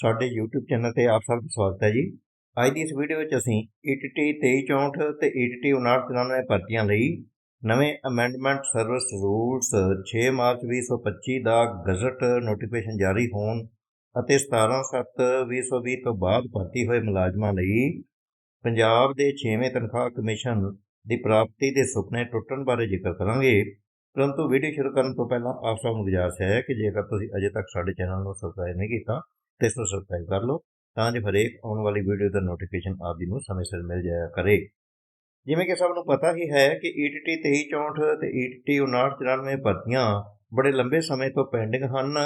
ਸਾਡੇ YouTube channel ਤੇ ਆਪ ਸਭ ਦਾ ਸਵਾਗਤ ਹੈ ਜੀ। ਅੱਜ ਦੀ ਇਸ ਵੀਡੀਓ ਵਿੱਚ ਅਸੀਂ ETT 2364 ਤੇ E ETT 5994 ਭਰਤੀਆਂ ਲਈ ਨਵੇਂ ਅਮੈਂਡਮੈਂਟ ਸਰਵਿਸ ਰੂਲਸ 6 ਮਾਰਚ 2025 ਦਾ ਗਜ਼ਟ ਨੋਟੀਫਿਕੇਸ਼ਨ ਜਾਰੀ ਹੋਣ ਅਤੇ 17/7/2020 ਤੋਂ ਬਾਅਦ ਭਰਤੀ ਹੋਏ ਮੁਲਾਜ਼ਮਾਂ ਲਈ ਪੰਜਾਬ ਦੇ 6ਵੇਂ ਤਨਖਾਹ ਕਮਿਸ਼ਨ ਦੀ ਪ੍ਰਾਪਤੀ ਦੇ ਸੁਪਨੇ ਟੁੱਟਣ ਬਾਰੇ ਜ਼ਿਕਰ ਕਰਾਂਗੇ। ਪਰੰਤੂ ਵੀਡੀਓ ਸ਼ੁਰੂ ਕਰਨ ਤੋਂ ਪਹਿਲਾਂ ਆਪ ਸਭ ਨੂੰ ਗੁਜ਼ਾਰਿਸ਼ ਹੈ ਕਿ ਜੇਕਰ ਤੁਸੀਂ ਅਜੇ ਤੱਕ ਸਾਡੇ ਚੈਨਲ ਨੂੰ ਸਬਸਕ੍ਰਾਈਬ ਨਹੀਂ ਕੀਤਾ ਤੇ ਇਸ ਨੂੰ ਸਬਸਕ੍ਰਾਈਬ ਕਰ ਲਓ ਤਾਂ ਜੋ ਹਰੇਕ ਆਉਣ ਵਾਲੀ ਵੀਡੀਓ ਦਾ ਨੋਟੀਫਿਕੇਸ਼ਨ ਆਪ ਜੀ ਨੂੰ ਸਮੇਂ ਸਿਰ ਮਿਲ ਜਾਇਆ ਕਰੇ। ਜਿਵੇਂ ਕਿ ਸਭ ਨੂੰ ਪਤਾ ਹੀ ਹੈ ਕਿ ETT 2364 ਤੇ ETT 5994 ਭਰਤੀਆਂ ਬੜੇ ਲੰਬੇ ਸਮੇਂ ਤੋਂ ਪੈਂਡਿੰਗ ਹਨ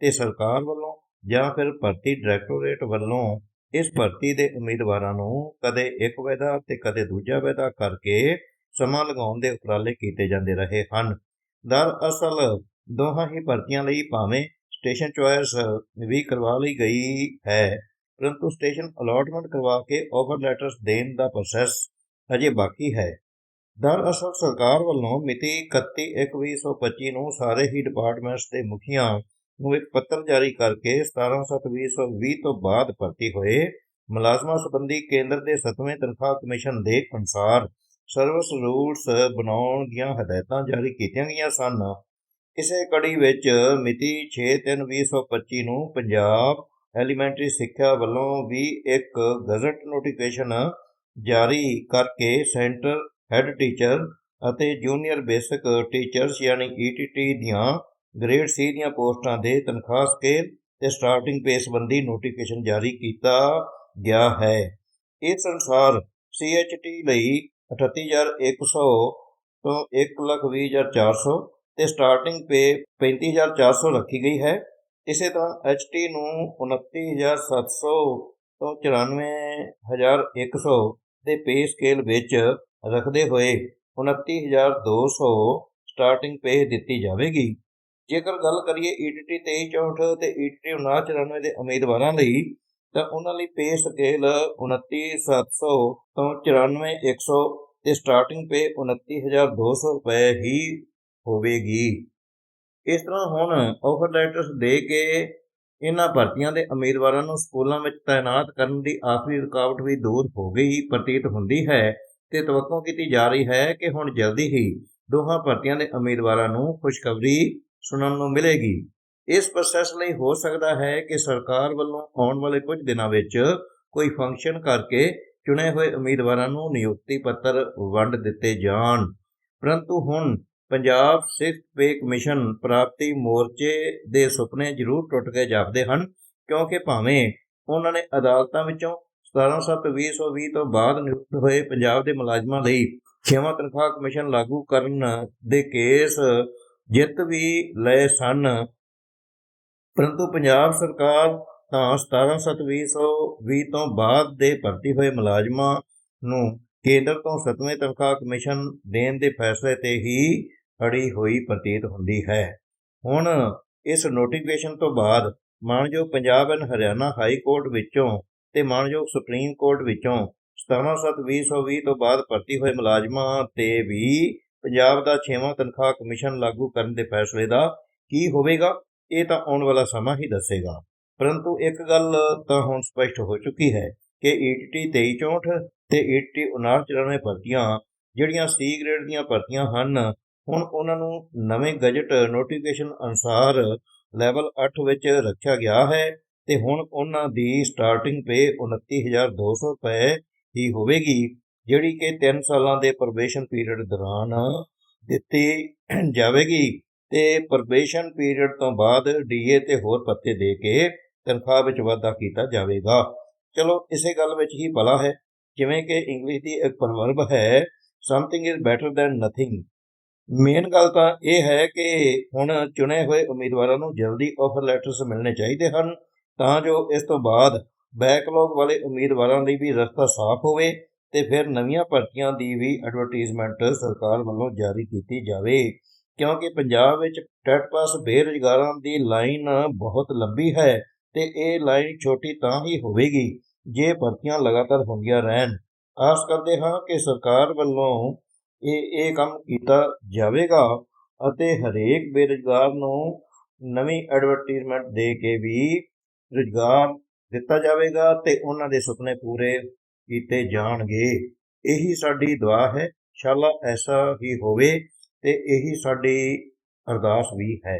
ਤੇ ਸਰਕਾਰ ਵੱਲੋਂ ਜਾਂ ਫਿਰ ਭਰਤੀ ਡਾਇਰੈਕਟੋਰੇਟ ਵੱਲੋਂ ਇਸ ਭਰਤੀ ਦੇ ਉਮੀਦਵਾਰਾਂ ਨੂੰ ਕਦੇ ਇੱਕ ਵਾਅਦਾ ਤੇ ਕਦੇ ਦੂਜਾ ਵਾਅਦਾ ਕਰਕੇ ਸਮਾਂ ਲਗਾਉਣ ਦੇ ਉਪਰਾਲੇ ਕੀਤੇ ਜਾਂਦੇ ਰਹੇ ਹਨ। ਦਰਅਸਲ ਦੋਹਾਂ ਹੀ ਭਰਤੀਆਂ ਲਈ ਭਾਵੇਂ ਸਟੇਸ਼ਨ ਚੁਆਇਸ ਵੀ ਕਰਵਾ ਲਈ ਗਈ ਹੈ। ਪਰੰਤੂ ਸਟੇਸ਼ਨ ਅਲਾਟਮੈਂਟ ਕਰਵਾ ਕੇ ਆਫਰ ਲੈਟਰਸ ਦੇਣ ਦਾ ਪ੍ਰੋਸੈਸ ਅਜੇ ਬਾਕੀ ਹੈ। ਦਰਅਸਲ ਸਰਕਾਰ ਵੱਲੋਂ ਮਿਤੀ 31/1/2025 ਨੂੰ ਸਾਰੇ ਹੀ ਡਿਪਾਰਟਮੈਂਟਸ ਦੇ ਮੁਖੀਆਂ ਨੂੰ ਇੱਕ ਪੱਤਰ ਜਾਰੀ ਕਰਕੇ 17/7/2020 ਤੋਂ ਬਾਅਦ ਭਰਤੀ ਹੋਏ ਮੁਲਾਜ਼ਮਾਂ ਸੰਬੰਧੀ ਕੇਂਦਰ ਦੇ 7ਵੇਂ ਤਨਖਾਹ ਕਮਿਸ਼ਨ ਦੇ ਅਨੁਸਾਰ ਸਰਵਿਸ ਰੂਲਸ ਬਣਾਉਣ ਦੀਆਂ ਹਦਾਇਤਾਂ ਜਾਰੀ ਕੀਤੀਆਂ ਗਈਆਂ ਸਨ। ਇਸੇ ਕੜੀ ਵਿੱਚ ਮਿਤੀ 6/3/2025 ਨੂੰ ਪੰਜਾਬ ਐਲੀਮੈਂਟਰੀ ਸਿੱਖਿਆ ਵੱਲੋਂ ਵੀ ਇੱਕ ਗਜ਼ਟ ਨੋਟੀਫਿਕੇਸ਼ਨ ਜਾਰੀ ਕਰਕੇ ਸੈਂਟਰ ਹੈੱਡ ਟੀਚਰ ਅਤੇ ਜੂਨੀਅਰ ਬੇਸਿਕ ਟੀਚਰਸ ਯਾਨੀ ETT ਦੀਆਂ ਗ੍ਰੇਡ ਸੀ ਦੀਆਂ ਪੋਸਟਾਂ ਦੇ ਤਨਖਾਹ ਸਕੇਲ ਤੇ ਸਟਾਰਟਿੰਗ ਪੇ ਸੰਬੰਧੀ ਨੋਟੀਫਿਕੇਸ਼ਨ ਜਾਰੀ ਕੀਤਾ ਗਿਆ ਹੈ। ਇਸ ਅਨੁਸਾਰ CHT ਲਈ 38100 ਤੋਂ 120400 ਤੇ ਸਟਾਰਟਿੰਗ ਪੇ 35400 ਰੱਖੀ ਗਈ ਹੈ। ਇਸੇ ਤਰ੍ਹਾਂ HT ਨੂੰ 29700 ਤੋਂ 94100 ਦੇ ਪੇ ਸਕੇਲ ਵਿੱਚ ਰੱਖਦੇ ਹੋਏ 29200 ਸਟਾਰਟਿੰਗ ਪੇ ਦਿੱਤੀ ਜਾਵੇਗੀ। ਜੇਕਰ ਗੱਲ ਕਰੀਏ E ETT 2364 ਤੇ ETT 5994 ਦੇ ਉਮੀਦਵਾਰਾਂ ਲਈ, ਤਾਂ ਉਹਨਾਂ ਲਈ ਪੇ ਸਕੇਲ 29700 ਤੋਂ 94100 ਤੇ ਸਟਾਰਟਿੰਗ ਪੇ 29200 ਰੁਪਏ ਹੀ ਹੋਵੇਗੀ। ਇਸ ਤਰ੍ਹਾਂ ਹੁਣ ਆਫਰ ਲੈਟਰਸ ਦੇ ਕੇ ਇਹਨਾਂ ਭਰਤੀਆਂ ਦੇ ਉਮੀਦਵਾਰਾਂ ਨੂੰ ਸਕੂਲਾਂ ਵਿੱਚ ਤਾਇਨਾਤ ਕਰਨ ਦੀ ਆਖਰੀ ਰੁਕਾਵਟ ਵੀ ਦੂਰ ਹੋ ਗਈ, ਪ੍ਰਤੀਤ ਹੁੰਦੀ ਹੈ ਤੇ ਤਵੱਕੋ ਕੀਤੀ ਜਾ ਰਹੀ ਹੈ ਕਿ ਹੁਣ ਜਲਦੀ ਹੀ ਦੋਹਾਂ ਭਰਤੀਆਂ ਦੇ ਉਮੀਦਵਾਰਾਂ ਨੂੰ ਖੁਸ਼ਖਬਰੀ ਸੁਣਨ ਨੂੰ ਮਿਲੇਗੀ। ਇਸ ਪ੍ਰੋਸੈਸ ਲਈ ਹੋ ਸਕਦਾ ਹੈ ਕਿ ਸਰਕਾਰ ਵੱਲੋਂ ਆਉਣ ਵਾਲੇ ਕੁਝ ਦਿਨਾਂ ਵਿੱਚ ਕੋਈ ਫੰਕਸ਼ਨ ਕਰਕੇ ਚੁਣੇ ਹੋਏ ਉਮੀਦਵਾਰਾਂ ਨੂੰ ਨਿਯੁਕਤੀ ਪੱਤਰ ਵੰਡ ਦਿੱਤੇ ਜਾਣ। ਪਰੰਤੂ ਹੁਣ ਪੰਜਾਬ ਸਿੱਖ ਪੇ ਕਮਿਸ਼ਨ ਪ੍ਰਾਪਤੀ ਮੋਰਚੇ ਦੇ ਸੁਪਨੇ ਜ਼ਰੂਰ ਟੁੱਟ ਕੇ ਜਾਪਦੇ ਹਨ, ਕਿਉਂਕਿ ਭਾਵੇਂ ਉਹਨਾਂ ਨੇ ਅਦਾਲਤਾਂ ਵਿੱਚੋਂ 17/7/2020 ਤੋਂ ਬਾਅਦ ਨਿਯੁਕਤ ਹੋਏ ਪੰਜਾਬ ਦੇ ਮੁਲਾਜ਼ਮਾਂ ਲਈ ਛੇਵਾਂ ਤਨਖਾਹ ਕਮਿਸ਼ਨ ਲਾਗੂ ਕਰਨ ਦੇ ਕੇਸ ਜਿੱਤ ਵੀ ਲਏ ਸਨ। ਪਰੰਤੂ ਪੰਜਾਬ ਸਰਕਾਰ ਤਾਂ 17/7/2020 ਤੋਂ ਬਾਅਦ ਦੇ ਭਰਤੀ ਹੋਏ ਮੁਲਾਜ਼ਮਾਂ ਨੂੰ ਕੇਂਦਰ ਤੋਂ 7ਵੇਂ ਤਨਖਾਹ ਕਮਿਸ਼ਨ ਦੇਣ ਦੇ ਫੈਸਲੇ ਤੇ ਹੀ ਅੜੀ ਹੋਈ ਪ੍ਰਤੀਤ ਹੁੰਦੀ ਹੈ। ਹੁਣ ਇਸ ਨੋਟੀਫਿਕੇਸ਼ਨ ਤੋਂ ਬਾਅਦ ਮਾਨਯੋਗ Punjab and Haryana high court ਵਿੱਚੋਂ ਤੇ ਮਾਨਯੋਗ ਸੁਪਰੀਮ ਕੋਰਟ ਵਿੱਚੋਂ 17/7/2020 ਤੋਂ ਬਾਅਦ ਭਰਤੀ ਹੋਏ ਮੁਲਾਜ਼ਮਾਂ ਤੇ ਵੀ ਪੰਜਾਬ ਦਾ 6ਵਾਂ ਤਨਖਾਹ ਕਮਿਸ਼ਨ ਲਾਗੂ ਕਰਨ ਦੇ ਫੈਸਲੇ ਦਾ ਕੀ ਹੋਵੇਗਾ, ਇਹ ਤਾਂ ਆਉਣ ਵਾਲਾ ਸਮਾਂ ਹੀ ਦੱਸੇਗਾ। ਪਰੰਤੂ ਇੱਕ ਗੱਲ ਤਾਂ ਹੁਣ ਸਪਸ਼ਟ ਹੋ ਚੁੱਕੀ ਹੈ ਕਿ E ETT 2364 ਤੇ E ETT 5994 ਭਰਤੀਆਂ ਜਿਹੜੀਆਂ ਸੀ ਗ੍ਰੇਡ ਦੀਆਂ ਭਰਤੀਆਂ ਹਨ ਹੁਣ ਉਹਨਾਂ ਨੂੰ ਨਵੇਂ ਗਜਟ ਨੋਟੀਫਿਕੇਸ਼ਨ ਅਨੁਸਾਰ ਲੈਵਲ 8 ਵਿੱਚ ਰੱਖਿਆ ਗਿਆ ਹੈ ਤੇ ਹੁਣ ਉਹਨਾਂ ਦੀ ਸਟਾਰਟਿੰਗ ਪੇ 29200 ਰੁਪਏ ਹੀ ਹੋਵੇਗੀ, ਜਿਹੜੀ ਕਿ 3 ਸਾਲਾਂ ਦੇ ਪ੍ਰੋਬੇਸ਼ਨ ਪੀਰੀਅਡ ਦੌਰਾਨ ਦਿੱਤੀ ਜਾਵੇਗੀ ਤੇ ਪ੍ਰੋਬੇਸ਼ਨ ਪੀਰੀਅਡ ਤੋਂ ਬਾਅਦ ਡੀਏ ਤੇ ਹੋਰ ਪੱਤੇ ਦੇ ਕੇ ਤਨਖਾਹ ਵਿੱਚ ਵਾਧਾ ਕੀਤਾ ਜਾਵੇਗਾ। ਚਲੋ, ਇਸੇ ਗੱਲ ਵਿੱਚ ਹੀ ਭਲਾ ਹੈ। ਜਿਵੇਂ ਕਿ ਇੰਗਲਿਸ਼ ਦੀ ਇੱਕ ਪ੍ਰਵਰਬ ਹੈ something is better than nothing main ਗੱਲ ਤਾਂ ਇਹ ਹੈ ਕਿ ਹੁਣ ਚੁਣੇ ਹੋਏ ਉਮੀਦਵਾਰਾਂ ਨੂੰ ਜਲਦੀ ਆਫਰ ਲੈਟਰਸ ਮਿਲਣੇ ਚਾਹੀਦੇ ਹਨ, ਤਾਂ ਜੋ ਇਸ ਤੋਂ ਬਾਅਦ ਬੈਕਲੌਗ ਵਾਲੇ ਉਮੀਦਵਾਰਾਂ ਲਈ ਵੀ ਰਸਤਾ ਸਾਫ਼ ਹੋਵੇ ਤੇ ਫਿਰ ਨਵੀਆਂ ਭਰਤੀਆਂ ਦੀ ਵੀ ਐਡਵਰਟਾਈਜ਼ਮੈਂਟ ਸਰਕਾਰ ਵੱਲੋਂ ਜਾਰੀ ਕੀਤੀ ਜਾਵੇ। ਕਿਉਂਕਿ ਪੰਜਾਬ ਵਿੱਚ ਟੈਟ ਪਾਸ ਬੇਰੁਜ਼ਗਾਰਾਂ ਦੀ ਲਾਈਨ ਬਹੁਤ ਲੰਬੀ ਹੈ ਤੇ ਇਹ ਲਾਈਨ ਛੋਟੀ ਤਾਂ ਹੀ ਹੋਵੇਗੀ ਜੇ ਭਰਤੀਆਂ ਲਗਾਤਾਰ ਹੁੰਦੀਆਂ ਰਹਿਣ। ਆਸ ਕਰਦੇ ਹਾਂ ਕਿ ਸਰਕਾਰ ਵੱਲੋਂ ਇਹ ਇਹ ਕੰਮ ਕੀਤਾ ਜਾਵੇਗਾ ਅਤੇ ਹਰੇਕ ਬੇਰੁਜ਼ਗਾਰ ਨੂੰ ਨਵੀਂ ਐਡਵਰਟਾਈਜ਼ਮੈਂਟ ਦੇ ਕੇ ਵੀ ਰੁਜ਼ਗਾਰ ਦਿੱਤਾ ਜਾਵੇਗਾ ਤੇ ਉਹਨਾਂ ਦੇ ਸੁਪਨੇ ਪੂਰੇ ਕੀਤੇ ਜਾਣਗੇ। ਇਹੀ ਸਾਡੀ ਦੁਆ ਹੈ। ਸ਼ਾਲਾ ਐਸਾ ਹੀ ਹੋਵੇ ਤੇ ਇਹੀ ਸਾਡੀ ਅਰਦਾਸ ਵੀ ਹੈ।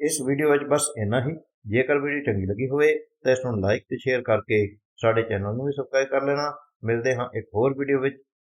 ਇਸ ਵੀਡੀਓ ਵਿੱਚ ਬਸ ਇੰਨਾ ਹੀ। ਜੇਕਰ ਵੀਡੀਓ ਚੰਗੀ ਲੱਗੀ ਹੋਵੇ ਤਾਂ ਇਸ ਨੂੰ ਲਾਈਕ ਤੇ ਸ਼ੇਅਰ ਕਰਕੇ ਸਾਡੇ ਚੈਨਲ ਨੂੰ ਵੀ ਸਬਸਕ੍ਰਾਈਬ ਕਰ ਲੈਣਾ। ਮਿਲਦੇ ਹਾਂ ਇੱਕ ਹੋਰ ਵੀਡੀਓ ਵਿੱਚ।